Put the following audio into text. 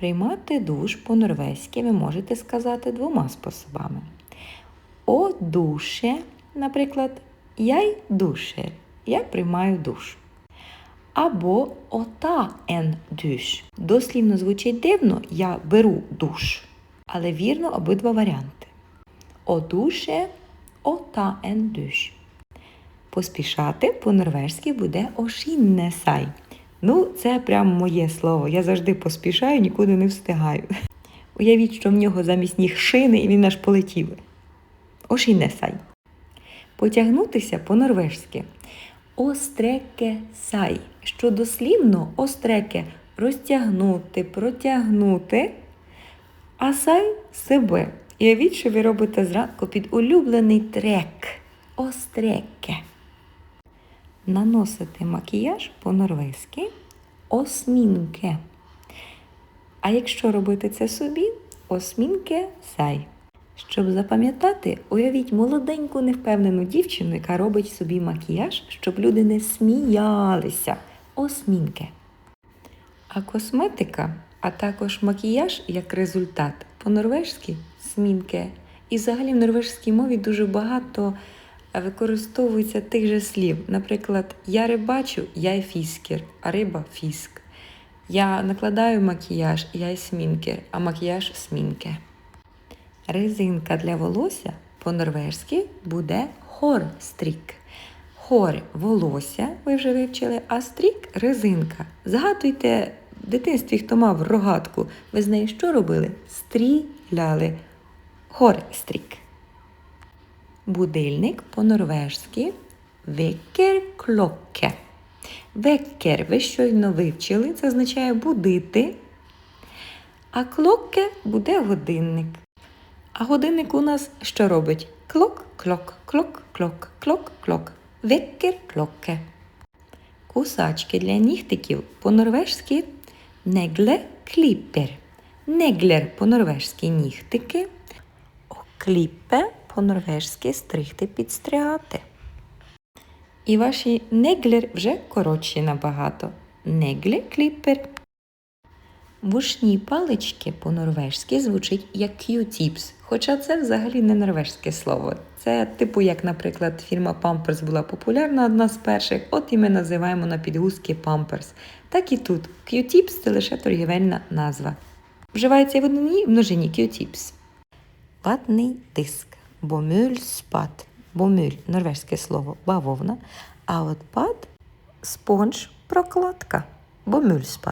Приймати душ по-норвезьки ви можете сказати двома способами. О душе, наприклад, я душе, я приймаю душ. Або ота ен душ. Дослівно звучить дивно, я беру душ. Але вірно обидва варіанти. О душе, ота ен душ. Поспішати по-норвежськи буде ошінне сай. Ну, це прямо моє слово. Я завжди поспішаю, нікуди не встигаю. Уявіть, що в нього замість ніг шини і він аж полетів. Ошінне сай. Потягнутися по-норвежськи. Остреке сай, що дослівно остреке розтягнути, протягнути, а сай себе. Уявіть, що ви робите зранку під улюблений трек. Остреке. Наносити макіяж по-норвезьки осмінке. А якщо робити це собі, осмінке сай. Щоб запам'ятати, уявіть молоденьку невпевнену дівчину, яка робить собі макіяж, щоб люди не сміялися. Осмінке. А косметика, а також макіяж як результат по-норвежськи смінке. І взагалі в норвежській мові дуже багато використовується тих же слів. Наприклад, я рибачу, я фіскер, а риба фіск. Я накладаю макіяж, я смінкер, а макіяж смінке. Резинка для волосся по-норвежськи буде хорстрік. Хор волосся, ви вже вивчили, а стрік резинка. Згадуйте в дитинстві, хто мав рогатку, ви з нею що робили? Стріляли. Хорстрік. Будильник по-норвежськи векерклоке. Векер ви щойно вивчили, це означає будити. А клоке буде годинник. А годинник у нас що робить? Клок, клок, клок, клок, клок, клок. Векер клоке. Кусачки для нігтиків по-норвежськи негле кліпер. Неглер по-норвежськи нігтики. Кліпе по-норвежськи стригти підстригати. І ваші неглер вже коротші набагато. Негле кліпер. Вушні палички по-норвежськи звучить як Q-tips, хоча це взагалі не норвежське слово. Це типу, як, наприклад, фірма Pampers була популярна одна з перших, от і ми називаємо на підгузки Pampers. Так і тут Q-tips – це лише торгівельна назва. Вживається в одній множині Q-tips. Ватний диск, бомюльспад. Бомюль – норвежське слово бавовна, а от пад – спонж, прокладка, бомюльспад.